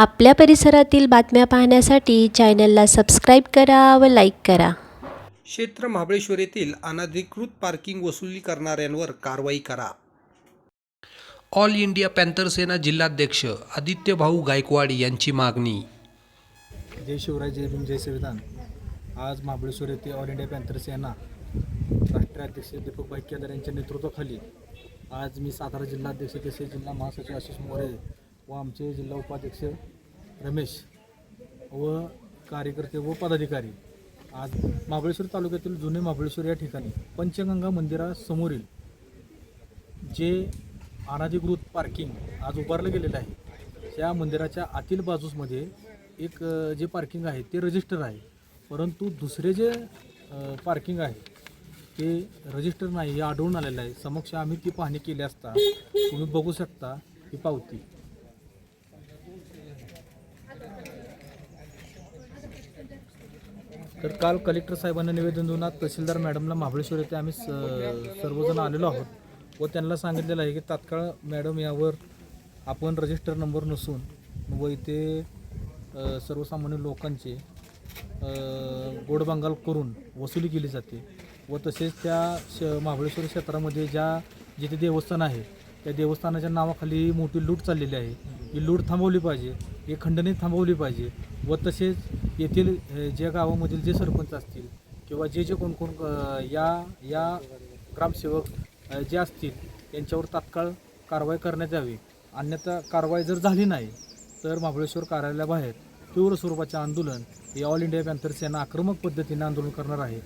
आपल्या परिसरातील बातम्या पाहण्यासाठी चॅनलला सबस्क्राईब करा व लाईक करा. क्षेत्र महाबळेश्वर येथील अनधिकृत पार्किंग वसुली करणाऱ्यांवर कारवाई करा. ऑल इंडिया पॅन्थर सेना जिल्हाध्यक्ष आदित्य भाऊ गायकवाड यांची मागणी. जय शिवराय जय भीम जय संविधान. आज महाबळेश्वर येथे ऑल इंडिया पॅन्थर सेना राष्ट्रीय अध्यक्ष दीपक भाई केदार यांच्या नेतृत्वाखाली आज मी सातारा जिल्हाध्यक्ष तसेच जिल्हा महासचिव आशिष मोरे व आमचे जिल्हा उपाध्यक्ष रमेश व कार्यकर्ते व पदाधिकारी आज महाबळेश्वर तालुक्यातील जुने महाबळेश्वर या ठिकाणी पंचगंगा मंदिरासमोरील जे अनाधिकृत पार्किंग आज उभारलं गेलेलं आहे त्या मंदिराच्या आतील बाजूसमध्ये एक जे पार्किंग आहे ते रजिस्टर आहे. परंतु दुसरे जे पार्किंग आहे ते रजिस्टर नाही हे आढळून आलेलं आहे. समक्ष आम्ही ती पाहणी केली असता तुम्ही बघू शकता ही पावती. तर काल कलेक्टर साहेबांना निवेदन देऊन आज तहसीलदार मॅडमला महाबळेश्वर येथे आम्ही स- सर्वजण आलेलो आहोत व त्यांना सांगितलेलं आहे की तात्काळ मॅडम यावर आपण रजिस्टर नंबर नसून व इथे सर्वसामान्य लोकांचे अ, गोडबांगाल करून वसुली केली जाते व तसेच त्या श महाबळेश्वर क्षेत्रामध्ये ज्या जिथे देवस्थान आहे त्या देवस्थानाच्या नावाखाली मोठी लूट चाललेली आहे. ही लूट थांबवली पाहिजे ही खंडणी थांबवली पाहिजे व तसेच येथील जे गावामधील जे सरपंच असतील किंवा जे जे कोण कोण या या ग्रामसेवक जे असतील यांच्यावर तात्काळ कारवाई करण्यात यावी. अन्यथा कारवाई जर झाली नाही तर महाबळेश्वर कार्यालयाबाहेर तीव्र स्वरूपाचे आंदोलन हे ऑल इंडिया पॅन्थर सेना आक्रमक पद्धतीने आंदोलन करणार आहे.